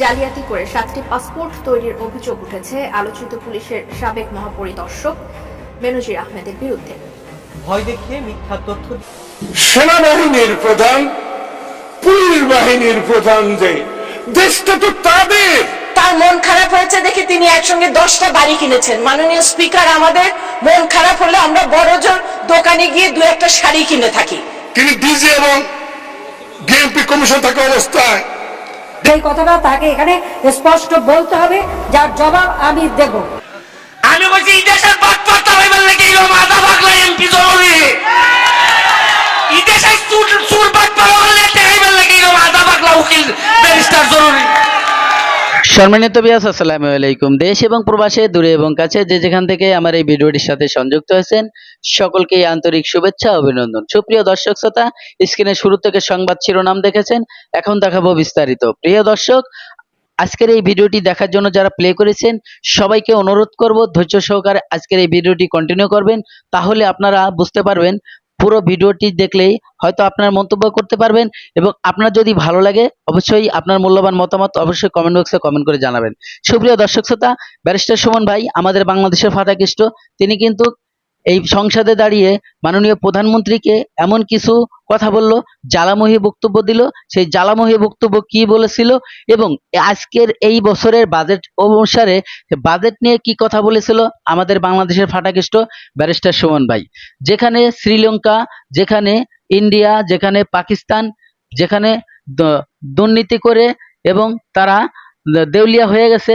জালিয়াতি করে সাতটি পাসপোর্ট তৈরির অভিযোগ উঠেছে আলোচিত পুলিশের সাবেক মহাপরিদর্শক বেনজির আহমেদের বিরুদ্ধে। ভয় দেখিয়ে মিথ্যা তথ্য সেনাবাহিনীর প্রধান পুলিশ বাহিনীর প্রধান যে দেশটা তো তাদের। তার মন খারাপ হয়েছে দেখে তিনি একসঙ্গে দশটা বাড়ি কিনেছেন। মাননীয় স্পিকার আমাদের মন খারাপ হলে আমরা বড় জোর দোকানে গিয়ে দু একটা শাড়ি কিনে থাকি। তিনি ডিজি এবং বিএনপি কমিশন থাকা অবস্থায় এই কথাটা তাকে এখানে স্পষ্ট বলতে হবে, যার জবাব আমি দেব। আমি বলছি, এই দেশের বাটপাটা হইবার লেগে এই মাথা পাগলা এমপি জরুরি এই দেশের চুর চুর হলে হইলে হইবার লেগে এই মাথা পাগলা উকিল, ব্যারিস্টার জরুরি সম্মানিত বিয়াস, আসসালামু আলাইকুম। দেশ এবং প্রবাসে, দূরে এবং কাছে, যে যেখান থেকে আমার এই ভিডিওটির সাথে সংযুক্ত হয়েছেন সকলকে আন্তরিক শুভেচ্ছা, অভিনন্দন। সুপ্রিয় দর্শক শ্রোতা স্ক্রিনে শুরু থেকে সংবাদ শিরোনাম দেখেছেন, এখন দেখাবো বিস্তারিত। প্রিয় দর্শক, আজকের এই ভিডিওটি দেখার জন্য যারা প্লে করেছেন, সবাইকে অনুরোধ করব, ধৈর্য সহকারে আজকের এই ভিডিওটি কন্টিনিউ করবেন, তাহলে আপনারা বুঝতে পারবেন পুরো ভিডিওটি দেখলেই হয়তো আপনার মন্তব্য করতে পারবেন এবং আপনার যদি ভালো লাগে, অবশ্যই আপনার মূল্যবান মতামত অবশ্যই কমেন্ট বক্সে কমেন্ট করে জানাবেন। সুপ্রিয় দর্শক শ্রোতা ব্যারিস্টার সুমন ভাই, আমাদের বাংলাদেশের ফাতাকৃষ্ট তিনি কিন্তু এই সংসদে দাঁড়িয়ে মাননীয় প্রধানমন্ত্রীকে এমন কিছু কথা বলল জ্বালাময়ী বক্তব্য দিল। সেই জ্বালাময়ী বক্তব্য কি বলেছিল এবং আজকের এই বছরের বাজেট অনুসারে বাজেট নিয়ে কি কথা বলেছিল আমাদের বাংলাদেশের ফাটাকৃষ্ট ব্যারিস্টার সুমন ভাই। যেখানে শ্রীলঙ্কা, যেখানে ইন্ডিয়া, যেখানে পাকিস্তান, যেখানে দুর্নীতি করে এবং তারা দেউলিয়া হয়ে গেছে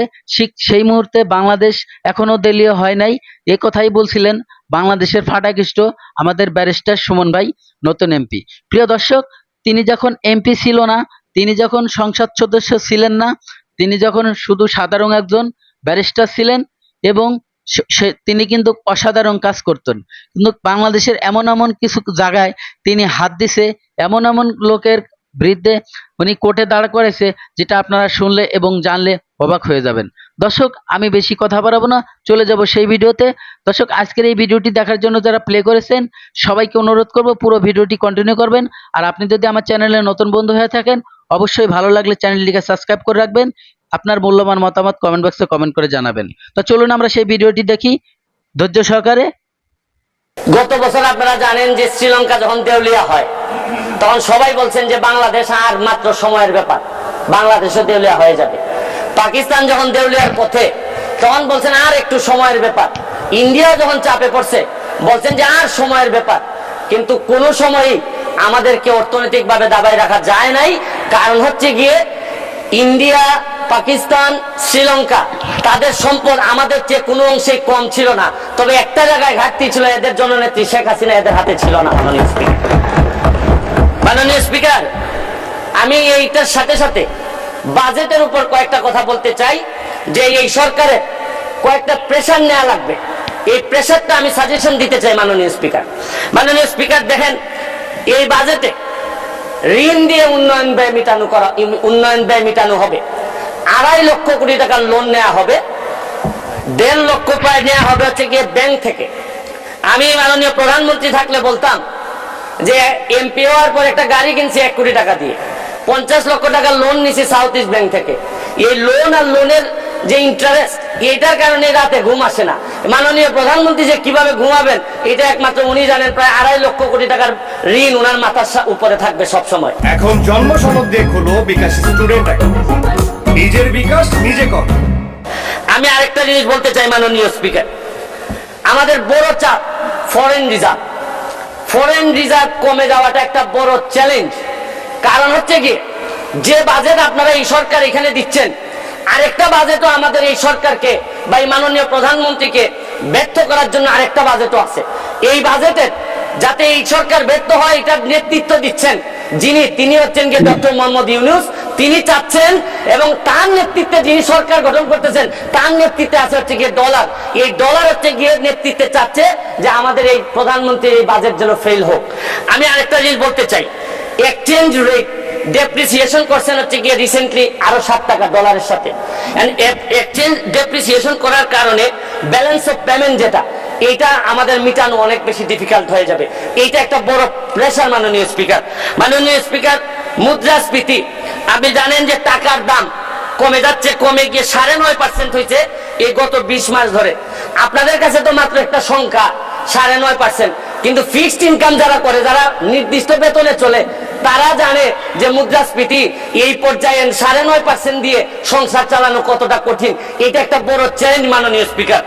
সেই মুহূর্তে বাংলাদেশ এখনও দেউলিয়া হয় নাই। এ কথাই বলছিলেন বাংলাদেশের ফাটাকৃষ্ট আমাদের ব্যারিস্টার সুমন ভাই, নতুন এমপি। প্রিয় দর্শক, তিনি যখন এমপি ছিল না, তিনি যখন সংসদ সদস্য ছিলেন না, তিনি যখন শুধু সাধারণ একজন ব্যারিস্টার ছিলেন এবং তিনি কিন্তু অসাধারণ কাজ করতেন। কিন্তু বাংলাদেশের এমন এমন কিছু জায়গায় তিনি হাত দিছে, এমন এমন লোকের বিরুদ্ধে উনি কোর্টে দাঁড় করেছে, যেটা আপনারা শুনলে এবং জানলে অবাক হয়ে যাবেন। দর্শক, আমি বেশি কথা বাড়াবো না, চলে যাব সেই ভিডিওতে। দর্শক, আজকের এই ভিডিওটি দেখার জন্য যারা প্লে করেছেন, সবাইকে অনুরোধ করব পুরো ভিডিওটি কন্টিনিউ করবেন। আর আপনি যদি আমার চ্যানেলে নতুন বন্ধু হয়ে থাকেন, অবশ্যই ভালো লাগলে চ্যানেলটিকে সাবস্ক্রাইব করে রাখবেন। আপনার মূল্যবান মতামত কমেন্ট বক্সে কমেন্ট করে জানাবেন। তো চলুন আমরা সেই ভিডিওটি দেখি। ধৈর্য সহকারে। গত বছর আপনারা জানেন যে শ্রীলঙ্কা যখন দেউলিয়া হয় তখন সবাই বলছেন যে বাংলাদেশ আর মাত্র সময়ের ব্যাপার। বাংলাদেশও দেউলিয়া হয়ে যাবে। পাকিস্তান যখন দেউলিয়ার পথে, তখন বলছেন আর একটু সময়ের ব্যাপার। ইন্ডিয়া যখন চাপে পড়ছে, বলছেন যে আর সময়ের ব্যাপার। কিন্তু কোনো সময়ই আমাদেরকে অর্থনৈতিকভাবে দাবায় রাখা যায় নাই। কারণ হচ্ছে গিয়ে ইন্ডিয়া, পাকিস্তান, শ্রীলঙ্কা, তাদের সম্পদ আমাদের চেয়ে কোনো অংশে কম ছিল না। তবে একটা জায়গায় ঘাটতি ছিল, এদের জননেত্রী শেখ হাসিনা এদের হাতে ছিল না মাননীয় স্পিকার, আমি এইটার সাথে সাথে বাজেটের উপর কয়েকটা কথা বলতে চাই, যে এই সরকারের কয়েকটা প্রেশার নেওয়া লাগবে। এই প্রেশারটা আমি সাজেশন দিতে চাই মাননীয় স্পিকার। মাননীয় স্পিকার, দেখেন, এই বাজেটে ঋণ দিয়ে উন্নয়ন ব্যয় মেটানো করা উন্নয়ন ব্যয় মেটানো হবে। আড়াই লক্ষ কোটি টাকার লোন নেওয়া হবে। দেড় লক্ষ প্রায় নেওয়া হবে হচ্ছে গিয়ে ব্যাংক থেকে। আমি মাননীয় প্রধানমন্ত্রী থাকলে বলতাম যে এমপি হওয়ার পর একটা গাড়ি কিনছি এক কোটি টাকা দিয়ে। পঞ্চাশ লক্ষ টাকা লোন নিছি সাউথ ইস্ট ব্যাংক থেকে। এই লোন আর লোনের যে ইন্টারেস্ট এটার কারণে রাতে ঘুম আসে না। মাননীয় প্রধানমন্ত্রী যে কীভাবে ঘুমাবেন এটা একমাত্র উনি জানেন প্রায় আড়াই লক্ষ কোটি টাকার ঋণ ওনার মাথার উপরে থাকবে সব সময় এখন জন্ম সনদ দিয়ে খোলো বিকাশ স্টুডেন্ট নিজের বিকাশ নিজে কর। আমি আরেকটা জিনিস বলতে চাই মাননীয় স্পিকার আমাদের বড় চাপ ফরেন রিজার্ভ ফরেন রিজার্ভ কমে যাওয়াটা একটা বড় চ্যালেঞ্জ কারণ হচ্ছে কি, যে বাজেট আপনারা এই সরকার এখানে দিচ্ছেন, আরেকটা বাজেটও আমাদের এই সরকারকে বা এই মাননীয় প্রধানমন্ত্রীকে ব্যর্থ করার জন্য আরেকটা বাজেটও আছে। এই বাজেটের যাতে এই সরকার ব্যর্থ হয়, এটার নেতৃত্ব দিচ্ছেন যিনি, তিনি হচ্ছেন গিয়ে ডক্টর মোহাম্মদ ইউনুস। তিনি চাচ্ছেন এবং তার নেতৃত্বে যিনি সরকার গঠন করতেছেন, তার নেতৃত্বে আছে হচ্ছে গিয়ে ডলার। এই ডলার হচ্ছে গিয়ে নেতৃত্বে চাচ্ছে যে আমাদের এই প্রধানমন্ত্রীর এই বাজেট যেন ফেল হোক। আমি আরেকটা জিনিস বলতে চাই। এক্সচেঞ্জ রেট ডেপ্রিসিয়েশন করছেন হচ্ছে গিয়ে রিসেন্টলি আরও সাত টাকা ডলারের সাথে। এক্সচেঞ্জ ডেপ্রিসিয়েশন করার কারণে ব্যালেন্স অফ পেমেন্ট যেটা এইটা আমাদের মিটানো অনেক বেশি ডিফিকাল্ট হয়ে যাবে। এইটা একটা বড় প্রেশার মাননীয় স্পিকার মাননীয় স্পিকার মুদ্রাস্ফীতি। আপনি জানেন যে টাকার দাম কমে যাচ্ছে, কমে গিয়ে সাড়ে নয় পার্সেন্ট হয়েছে এই গত বিশ মাস ধরে। আপনাদের কাছে তো মাত্র একটা সংখ্যা, সাড়ে নয় পার্সেন্ট কিন্তু ফিক্সড ইনকাম যারা করে, যারা নির্দিষ্ট বেতনে চলে তারা জানে যে মুদ্রাস্ফীতি এই পর্যায়ে সাড়ে নয় পার্সেন্ট দিয়ে সংসার চালানো কতটা কঠিন। এটা একটা বড় চ্যালেঞ্জ মাননীয় স্পিকার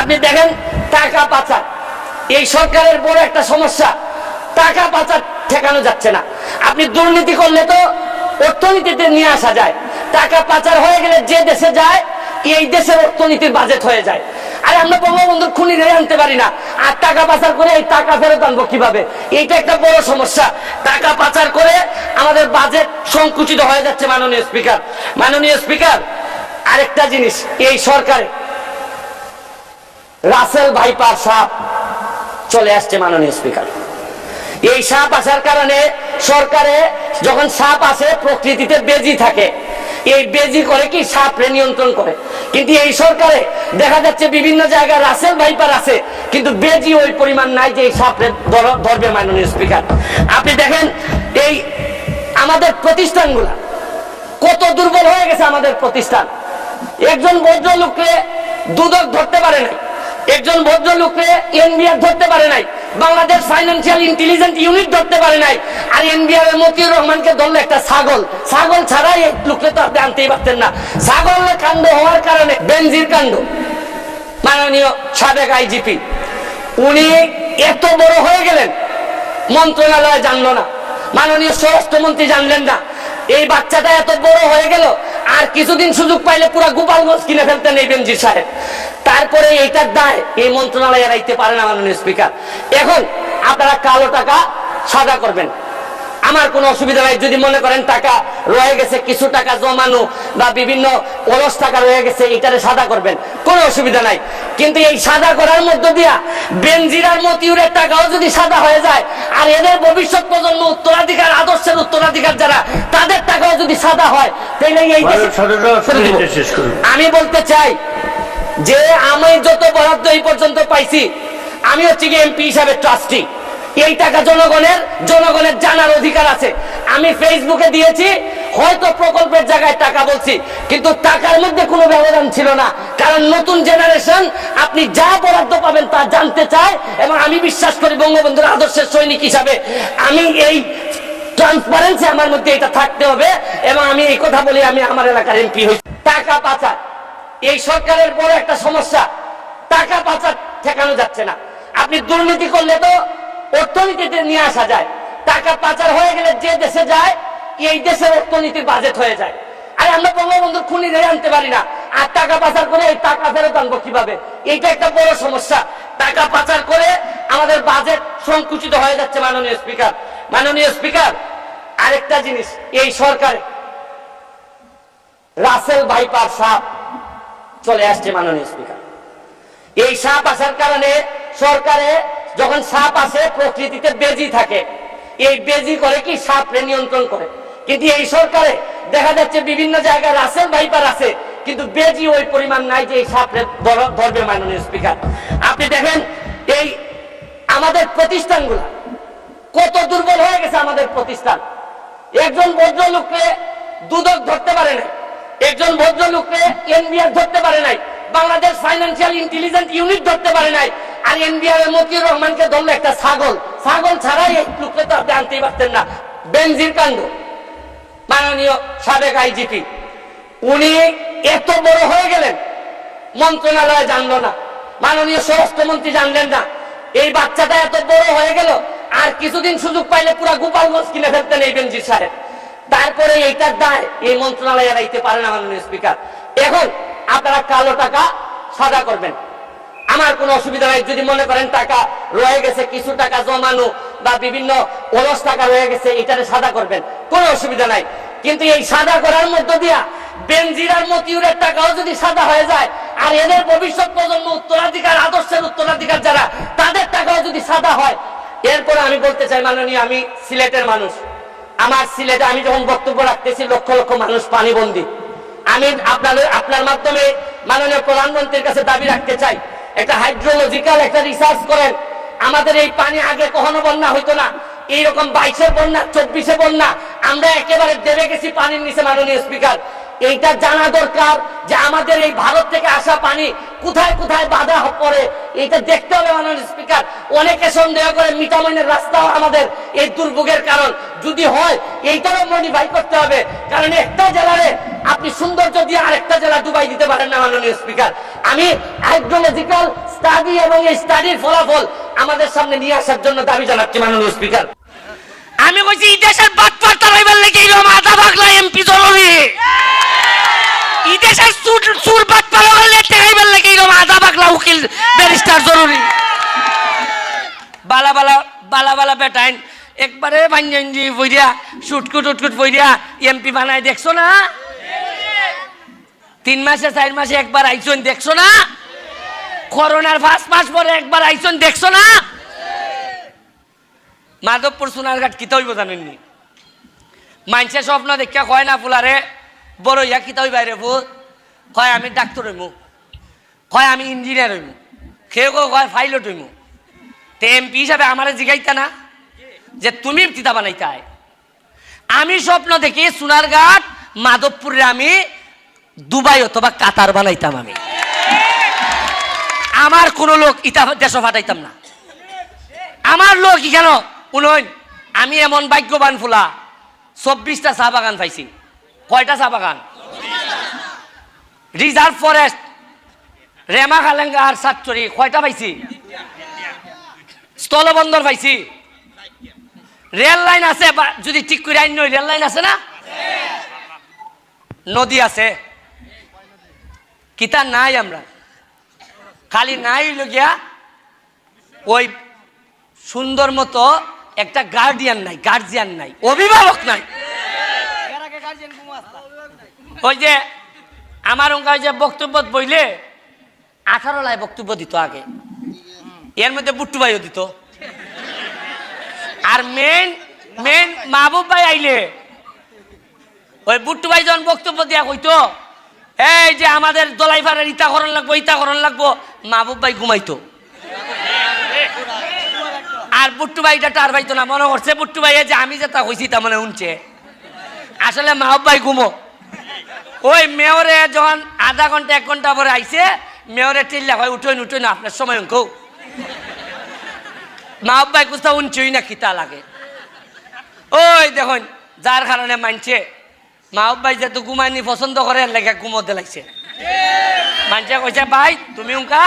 আপনি দেখেন, টাকা পাচার। এই সরকারের বড় একটা সমস্যা। টাকা পাচার ঠেকানো যাচ্ছে না। আপনি দুর্নীতি করলে তো অর্থনীতিতে নিয়ে আসা যায়। টাকা পাচার হয়ে গেলে যে দেশে যায়, এই দেশের অর্থনীতির বাজেট হয়ে যায়। আর আমরা বঙ্গবন্ধুর খুনি রেখে আনতে পারি না। আর টাকা পাচার করে এই টাকা ফেরত আনব কীভাবে? এইটা একটা বড় সমস্যা। টাকা পাচার করে আমাদের বাজেট সংকুচিত হয়ে যাচ্ছে মাননীয় স্পিকার মাননীয় স্পিকার আরেকটা জিনিস, এই সরকারে রাসেল ভাইপার সাপ চলে আসছে মাননীয় স্পিকার এই সাপ আসার কারণে সরকারে যখন সাপ আসে, প্রকৃতিতে বেজি থাকে। এই বেজি করে কি সাপরে নিয়ন্ত্রণ করে? কিন্তু এই সরকারে দেখা যাচ্ছে বিভিন্ন জায়গায় রাসেল ভাইপার আছে, কিন্তু বেজি ওই পরিমাণ নাই যে এই সাপরে ধর- ধরবে মাননীয় স্পিকার। আপনি দেখেন, এই আমাদের প্রতিষ্ঠানগুলা কত দুর্বল হয়ে গেছে আমাদের প্রতিষ্ঠান। একজন ভদ্রলোককে দুদক ধরতে পারে নাই, একজন ভদ্রলোককে এনবিআর ধরতে পারে নাই বাংলাদেশ ফাইন্যান্সিয়াল ইন্টেলিজেন্স ইউনিট ধরতে পারে নাই। আর এনবিআর এর মতিউর রহমানকে ধরলো একটা ছাগল। ছাগল ছাড়াই এই তো আপনি আনতেই পারতেন না। ছাগল কাণ্ড হওয়ার কারণে বেনজির কাণ্ড। মাননীয় সাবেক আইজিপি উনি এত বড় হয়ে গেলেন, মন্ত্রণালয় জানলো না। মাননীয় স্বরাষ্ট্রমন্ত্রী জানলেন না। এই বাচ্চাটা এত বড় হয়ে গেল, আর কিছুদিন সুযোগ পাইলে পুরো গোপালগঞ্জ কিনে ফেলতেন এই বেঞ্জি সাহেব। তারপরে এইটার দায় এই মন্ত্রণালয় এড়াইতে পারেন আমার স্পিকার। এখন আপনারা কালো টাকা সাদা করবেন। আমার কোনো অসুবিধা নাই। যদি মনে করেন টাকা রয়ে গেছে কিছু টাকা জমানো বা বিভিন্ন অলস টাকা রয়ে গেছে এটারে সাদা করবেন। কোনো অসুবিধা নাই। কিন্তু এই সাদা করার মধ্য দিয়া বেনজিরার মতিউরের টাকাও যদি সাদা হয়ে যায় আর এদের ভবিষ্যৎ প্রজন্ম উত্তরাধিকার আদর্শের উত্তরাধিকার যারা তাদের টাকাও যদি সাদা হয় তাহলে এই। আমি বলতে চাই যে আমি যত বরাদ্দ এই পর্যন্ত পাইছি আমি হচ্ছে কি এমপি হিসাবে ট্রাস্টি এই টাকা জনগণের জনগণের জানার অধিকার আছে। আমি ফেসবুকে দিয়েছি, হয়তো প্রকল্পের জায়গায় টাকা বলছি, কিন্তু টাকার মধ্যে কোনো ব্যবধান ছিল না। কারণ নতুন জেনারেশন আপনি যা বরাদ্দ পাবেন তা জানতে চায়, এবং আমি বিশ্বাস করি বঙ্গবন্ধুর আদর্শের সৈনিক হিসাবে আমি এই ট্রান্সপারেন্সি আমার মধ্যে এটা থাকতে হবে, এবং আমি এই কথা বলি, আমি আমার এলাকার এমপি হই। টাকা পাচার। এই সরকারের বড় একটা সমস্যা। টাকা পাচার ঠেকানো যাচ্ছে না। আপনি দুর্নীতি করলে তো অর্থনীতিতে নিয়ে আসা যায়। টাকা পাচার হয়ে গেলে যে দেশে যায়, এই দেশের অর্থনীতির বাজেট হয়ে যায়। আর আমরা বঙ্গবন্ধুর খুনি রেখে আনতে পারি না। আর টাকা পাচার করে এই টাকা ফেরত আনব কীভাবে? এইটা একটা বড় সমস্যা। টাকা পাচার করে আমাদের বাজেট সংকুচিত হয়ে যাচ্ছে, মাননীয় স্পিকার। মাননীয় স্পিকার, আরেকটা জিনিস, এই সরকার রাসেল ভাইপার সাপ চলে আসছে, মাননীয় স্পিকার। এই সাপ আসার কারণে সরকারে যখন সাপ আসে, প্রকৃতিতে বেজি থাকে। এই বেজি করে কি? সাপরে নিয়ন্ত্রণ করে। কিন্তু এই সরকারে দেখা যাচ্ছে বিভিন্ন জায়গায় রাসেল ভাইপার আছে, কিন্তু বেজি ওই পরিমাণ নাই যে এই সাপরে ধর- ধরবে মাননীয় স্পিকার। আপনি দেখেন, এই আমাদের প্রতিষ্ঠানগুলো কত দুর্বল হয়ে গেছে আমাদের প্রতিষ্ঠান। একজন ভদ্রলোককে দুদক ধরতে পারে নাই। একজন ভদ্রলোককে এনবিআর ধরতে পারে নাই। বাংলাদেশ ফাইন্যান্সিয়াল ইন্টেলিজেন্স ইউনিট ধরতে পারে নাই। আর এর মতিউর রহমানকে ধরলো একটা ছাগল। ছাগল ছাড়াই এই লোককে তো আপনি আনতেই পারতেন না। বেনজির কাণ্ড। মাননীয় সাবেক আইজিপি। উনি এত বড় হয়ে গেলেন, মন্ত্রণালয় জানলো না। মাননীয় স্বরাষ্ট্রমন্ত্রী জানলেন না। এই বাচ্চাটা এত বড় হয়ে গেল, আর কিছুদিন সুযোগ পাইলে পুরো গোপালগঞ্জ কিনে ফেলতেন এই বেনজির সাহেব। তারপরে এইটার দায় এই মন্ত্রণালয় এড়াইতে পারে না মাননীয় স্পিকার। এখন আপনারা কালো টাকা সাদা করবেন। আমার কোনো অসুবিধা নাই। যদি মনে করেন টাকা রয়ে গেছে, কিছু টাকা জমানো বা বিভিন্ন অলস টাকা রয়ে গেছে, এটারে সাদা করবেন। কোনো অসুবিধা নাই। কিন্তু এই সাদা করার মধ্য দিয়া বেনজিরার মতিউরের টাকাও যদি সাদা হয়ে যায়, আর এদের ভবিষ্যৎ প্রজন্ম উত্তরাধিকার, আদর্শের উত্তরাধিকার যারা, তাদের টাকাও যদি সাদা হয়, এরপরে আমি বলতে চাই, মাননীয়, আমি সিলেটের মানুষ। আমার সিলেটে আমি যখন বক্তব্য রাখতেছি, লক্ষ লক্ষ মানুষ পানিবন্দী। আমি আপনাদের আপনার মাধ্যমে মাননীয় প্রধানমন্ত্রীর কাছে দাবি রাখতে চাই একটা হাইড্রোলজিক্যাল একটা রিসার্চ করেন। আমাদের এই পানি আগে কখনো বন্যা হইতো না। এইরকম বাইশে বন্যা, চব্বিশে বন্যা, আমরা একেবারে দেবে গেছি পানির নিচে মাননীয় স্পিকার। এইটা জানা দরকার যে আমাদের এই ভারত থেকে আসা পানি কোথায় কোথায় বাধা পড়ে। এইটা দেখতে হবে মাননীয় স্পিকার। অনেকে সন্দেহ করে মিঠামইনের রাস্তাও আমাদের এই দুর্ভোগের কারণ। যদি হয়, এইটারও মডিফাই করতে হবে। কারণ একটা জেলারে আপনি সৌন্দর্য দিয়ে আরেকটা জেলা ডুবাই দিতে পারেন না, মাননীয় স্পিকার আমি হাইড্রোলজিক্যাল স্টাডি এবং এই স্টাডির ফলাফল আমাদের সামনে নিয়ে আসার জন্য দাবি জানাচ্ছি, মাননীয় স্পিকার আমি কইছি এই দেশের বাটপার তারাইবার লেগে এরকম আধা বাগলা এমপি জরুরি এই দেশের সুর সুর বাটপার হলে তারাইবার লেগে এরকম আধা বাগলা উকিল ব্যারিস্টার জরুরি বালা বালা বালা বালা বেটাইন একবারে ভাঞ্জি বইরিয়া সুটকুট উটকুট বইরিয়া এমপি বানায়, দেখছ না? তিন মাসে, চার মাসে একবার আইসন, দেখছ না? করোনার ফার্স্ট মাস পরে একবার আইসন, দেখছ না? মাধবপুর সোনারঘাট কিতা হইব জানেননি মানসে স্বপ্ন দেখা কয় না ফুলারে, বড় ইয়া কিতা হইবা রে ভূত কয়, আমি ডাক্তার হইমু। কয়, আমি ইঞ্জিনিয়ার হইমু। কেউ কয় পাইলট হইমু। তে এমপি হিসাবে আমারে জিগাইতা না? যে তুমি তিতা বানাইতাই। আমি স্বপ্ন দেখি সোনারঘাট মাধবপুরে আমি দুবাই অথবা কাতার বানাইতাম আমি। আমার কোনো লোক ইটা দেশ ফাটাইতাম না। আমার লোক কেন? উনইন আমি এমন ভাগ্যবান ফুলা, চব্বিশটা চা বাগান পাইছি। কয়টা চা বাগান? রিজার্ভ ফরেস্ট, রেমা খালেঙ্গা আর সাতচুরি, কয়টা পাইছি? স্থলবন্দর পাইছি। রেল লাইন আছে যদি ঠিক করে আইন রেল লাইন আছে না? নদী আছে। কিতা নাই আমরা। খালি নাই হইল গিয়া ওই সুন্দর মতো একটা গার্ডিয়ান নাই গার্জিয়ান নাই, অভিভাবক নাই। ওই যে আমার অঙ্কা যে বক্তব্য বইলে আঠারো লাই বক্তব্য দিত আগে। এর মধ্যে বুট্টু ভাইও দিত। আর মেন মেন মাহবুব ভাই আইলে। ওই বুট্টু ভাই যখন বক্তব্য দিয়া কইতো, এই যে আমাদের দলাইফারের ইতাকরণ লাগবো ইতাকরণ লাগবো। মাহবুব ভাই ঘুমাইতো। আর বুট্টু ভাই এটা টার ভাইতো না, মনে করছে বুট্টু ভাই যে আমি যেটা কইছি তা মানে উনছে। আসলে মাহবুব ভাই ঘুমো। ওই মেয়রে যখন আধা ঘণ্টা, এক ঘণ্টা পরে আইছে, মেয়রে টিল্লা হয় উঠোই উঠোই না আপনার সময় অঙ্কও মাহবুব ভাই কোথাও উনছই না খিতা লাগে। ওই দেখুন যার কারণে মানছে মাহবুব ভাই যেহেতু ঘুমাইনি পছন্দ করে লেগে ঘুমোতে লাগছে মানছে কইছে ভাই, তুমি উনকা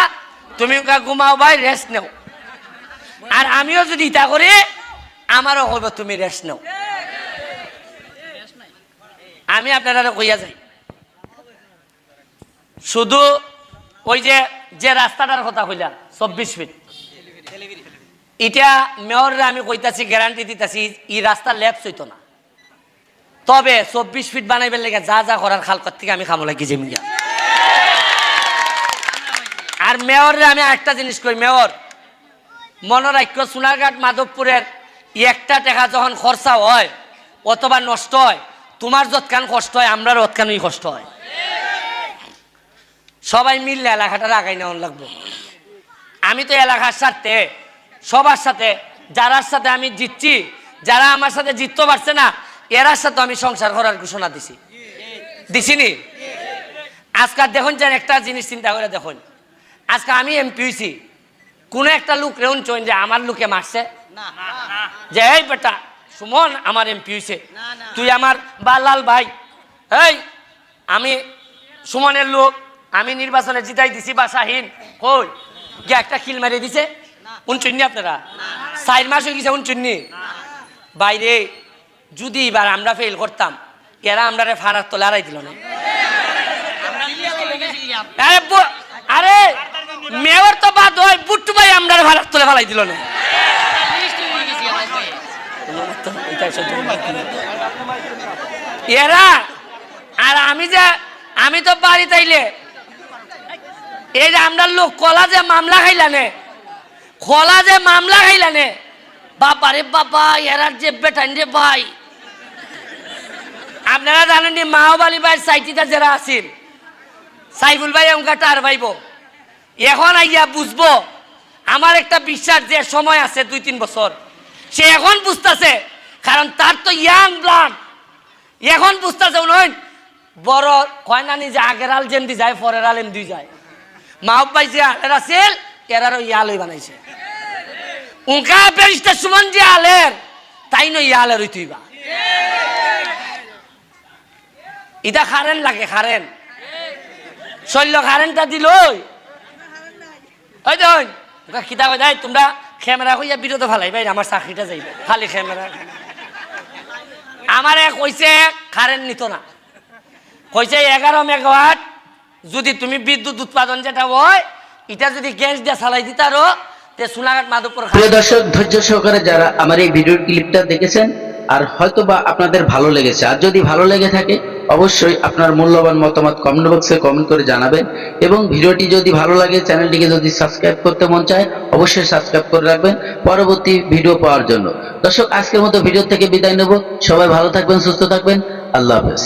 তুমি উনকা ঘুমাও, ভাই রেস্ট নেও। আর আমিও যদি ইটা করি আমারও কইব তুমি রেস্ট নাও। আমি আপনারা কইয়া যাই শুধু ওই যে যে রাস্তাটার কথা কইলাম চব্বিশ ফিট এটা মেয়ররা আমি কইতাছি গ্যারান্টি দিতাছি ই রাস্তা লেপস হইতো না। তবে চব্বিশ ফিট বানাইবার লেগে যা যা করার খালকর থেকে আমি খামো লাগি জমি আর মেয়ররে আমি একটা জিনিস কই, মেয়র মনোরাক্য সোনারঘাট মাধবপুরের একটা টাকা যখন খরচা হয়, অথবা নষ্ট হয়, তোমার যৎকান কষ্ট হয়, আমরার অতকানই কষ্ট হয়। সবাই মিললে এলাকাটা আগাই নেওয়ার লাগবো। আমি তো এলাকার স্বার্থে সবার সাথে যারার সাথে আমি জিতছি যারা আমার সাথে জিততে পারছে না এরার সাথে আমি সংসার করার ঘোষণা দিছি। দিছিনি? আজকাল দেখুন যেন একটা জিনিস চিন্তা করে দেখুন। আজকে আমি এমপি হয়েছি কোনো একটা লোক রেউন চইন যে আমার লোকে মারছে? যে এই বেটা সুমন আমার এমপি হয়েছে তুই আমার বালাল ভাই। এই আমি সুমনের লোক আমি নির্বাচনে জিতাই দিছি বা শাহিন। কই? গিয়ে একটা খিল মারিয়ে দিছে। উনচুন্নি আপনারা? চার মাস হয়ে গেছে উনচুন্নি। বাইরে যদি এবার আমরা ফেল করতাম এরা আমরা ফারাক তো লড়াই দিল না। আরে মেয়র তো বাদ হয় বুট্টু ভাই আমরা ফারাক তোলে ফেলাই দিল না। এরা আর আমি যে আমি তো বাড়ি তাইলে এই যে আমরা লোক কলা যে মামলা খাইলানে কলা যে মামলা খাইলানে? বাবা রে বাবা এরার যে বেটান রে ভাই। আপনারা জানেন নি মাহবালি ভাই সাইটিটা যারা আছেন সাইফুল ভাই অঙ্কা টার ভাইব। এখন আইয়া বুঝব, আমার একটা বিশ্বাস যে সময় আছে দুই, তিন বছর। সে এখন বুঝতেছে, কারণ তার তো ইয়াং ব্লাড। এখন বুঝতেছে নয় বড় কয় না নিজে আগের আল যেমনি যায়, পরের আল এমদি যায়। মা যে আলের আছিল এরারও ইয়ালই বানাইছে। উনকা বেরিস্টার সুমন যে আলের, তাই নয় ইয়ালের তুইবা ইটা খারেন লাগে, খারেন। শৈল্য খারেনটা দিল ওই। তো কিতা কই তোমরা ক্যামেরা কইয়া বিরত ফেলাই ভাই আমার চাকরিটা যাইবে। খালি ক্যামেরা। আমারে কইছে কারেন্ট নিত না। কইছে, এগারো মেগাওয়াট, যদি তুমি বিদ্যুৎ উৎপাদন যেটা হয় এটা যদি গ্যাস দিয়ে চালাই দিতারো তে সোনাঘাট মাধবপুর প্রিয় দর্শক, ধৈর্য সহকারে যারা আমার এই ক্লিপটা দেখেছেন, আর আপনাদের ভালো লেগেছে, আর যদি ভালো লেগে থাকে, অবশ্যই আপনার মূল্যবান মতামত কমেন্ট বক্সে কমেন্ট করে জানাবেন। এবং ভিডিওটি যদি ভালো লাগে, চ্যানেলটিকে যদি সাবস্ক্রাইব করতে মন চায়, অবশ্যই সাবস্ক্রাইব করে রাখবেন পরবর্তী ভিডিও পাওয়ার জন্য। দর্শক, আজকের মতো ভিডিও থেকে বিদায় নেব। সবাই ভালো থাকবেন, সুস্থ থাকবেন। আল্লাহ হাফেজ।